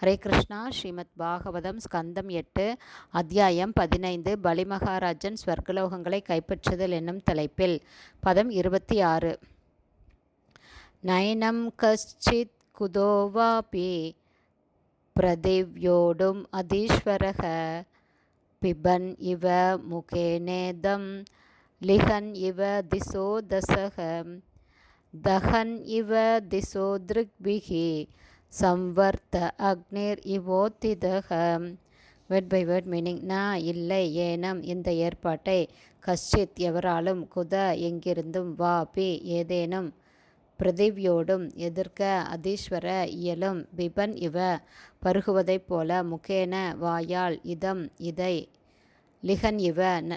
ஹரே கிருஷ்ணா. ஸ்ரீமத் பாகவதம் ஸ்கந்தம் எட்டு அத்தியாயம் பதினைந்து. பலிமகாராஜன் ஸ்வர்கலோகங்களை கைப்பற்றுதல் என்னும் தலைப்பில் பதம் இருபத்தி ஆறு நயனம் கஷ்டித் குதோவாபி பிரதிவ்யோடும் அதீஸ்வரக பிபன் இவ முகேனேதம் லிஹன் இவ திசோ தசக தஹன் இவ திசோ திருக்பிகி சம்வர்த்த அக்னிர் இவோத்திதக. வேர்ட் பை வேர்ட் மீனிங் நான் இல்லை ஏனம் இந்த ஏற்பாட்டை கஷ்டித் எவராலும் குத எங்கிருந்தும் வா பி ஏதேனும் பிரதிவியோடும் எதிர்க்க அதீஸ்வர இயலும் பிபன் இவ. பருகுவதைப் போல முகேன வாயால் இதம் இதை லிகன் இவ. ந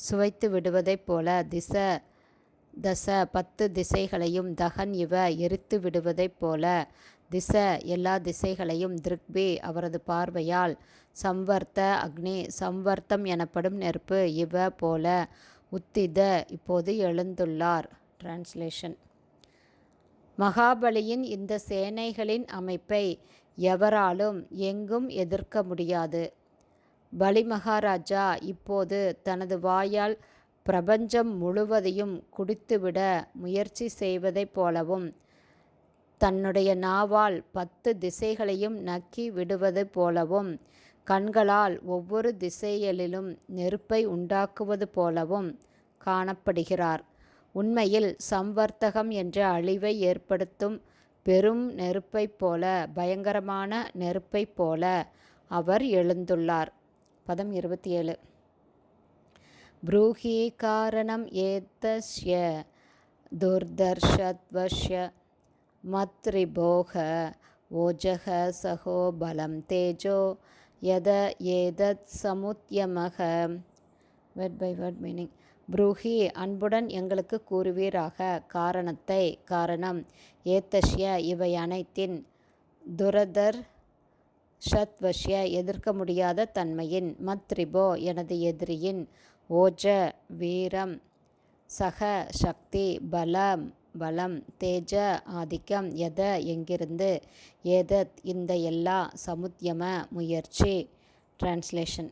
சுவைத்து விடுவதைப் போல திச தச பத்து திசைகளையும் தகன் இவ எரித்து விடுவதைப் போல திச எல்லா திசைகளையும் திருக்பி அவரது பார்வையால் சம்வர்த்த அக்னி சம்வர்த்தம் எனப்படும் நெருப்பு இவ போல உத்தித இப்போது எழுந்துள்ளார். டிரான்ஸ்லேஷன் மகாபலியின் இந்த சேனைகளின் அமைப்பை எவராலும் எங்கும் எதிர்க்க முடியாது. பலி மகாராஜா இப்போது தனது வாயால் பிரபஞ்சம் முழுவதையும் குடித்துவிட முயற்சி செய்வதைப் போலவும் தன்னுடைய நாவால் பத்து திசைகளையும் நக்கி விடுவது போலவும் கண்களால் ஒவ்வொரு திசையிலும் நெருப்பை உண்டாக்குவது போலவும் காணப்படுகிறார். உண்மையில் சம்வர்த்தகம் என்ற அழிவை ஏற்படுத்தும் பெரும் நெருப்பைப் போல பயங்கரமான நெருப்பைப் போல அவர் எழுந்துள்ளார். பதம் இருபத்தி ஏழு. ப்ரூஹி காரணம் ஏத்தஸ்ய துர்தர்ஷத்வஷ்ய மத்ரிபோக ஓஜக சகோ பலம் தேஜோ யத ஏதத் சமுத்தியமக வேர்ட் பை வேர்ட் மீனிங் ப்ரூஹி அன்புடன் எங்களுக்கு கூறுவீராக. காரணத்தை காரணம் ஏத்தஷ்ய இவை அனைத்தின் துரதர் ஷத்வஷ்ய எதிர்க்க முடியாத தன்மையின் மத்ரிபோ எனது எதிரியின் ஓஜ வீரம் சக சக்தி பலம் பலம் தேஜ ஆதிக்கம் எத எங்கிருந்து ஏதத் இந்த எல்லா சமுத்தியம முயற்சி. டிரான்ஸ்லேஷன்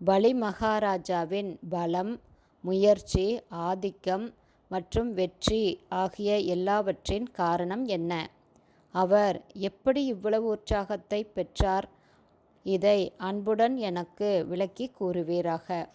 பலி மகாராஜாவின் பலம் முயற்சி ஆதிக்கம் மற்றும் வெற்றி ஆகிய எல்லாவற்றின் காரணம் என்ன? அவர் எப்படி இவ்வளவு உற்சாகத்தை பெற்றார்? இதை அன்புடன் எனக்கு விளக்கி கூறுவீராக.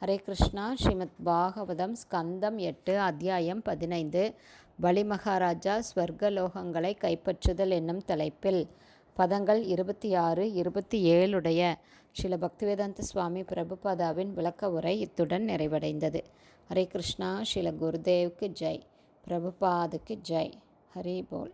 ஹரே கிருஷ்ணா. ஸ்ரீமத் பாகவதம் ஸ்கந்தம் எட்டு அத்தியாயம் பதினைந்து. பலிமகாராஜா ஸ்வர்கலோகங்களை கைப்பற்றுதல் என்னும் தலைப்பில் பதங்கள் இருபத்தி ஆறு இருபத்தி ஏழுடைய ஸ்ரீல பக்திவேதாந்த சுவாமி பிரபுபாதாவின் விளக்க உரை இத்துடன் நிறைவடைந்தது. ஹரே கிருஷ்ணா. ஸ்ரீல குருதேவுக்கு ஜெய். பிரபுபாதுக்கு ஜெய். ஹரி போல்.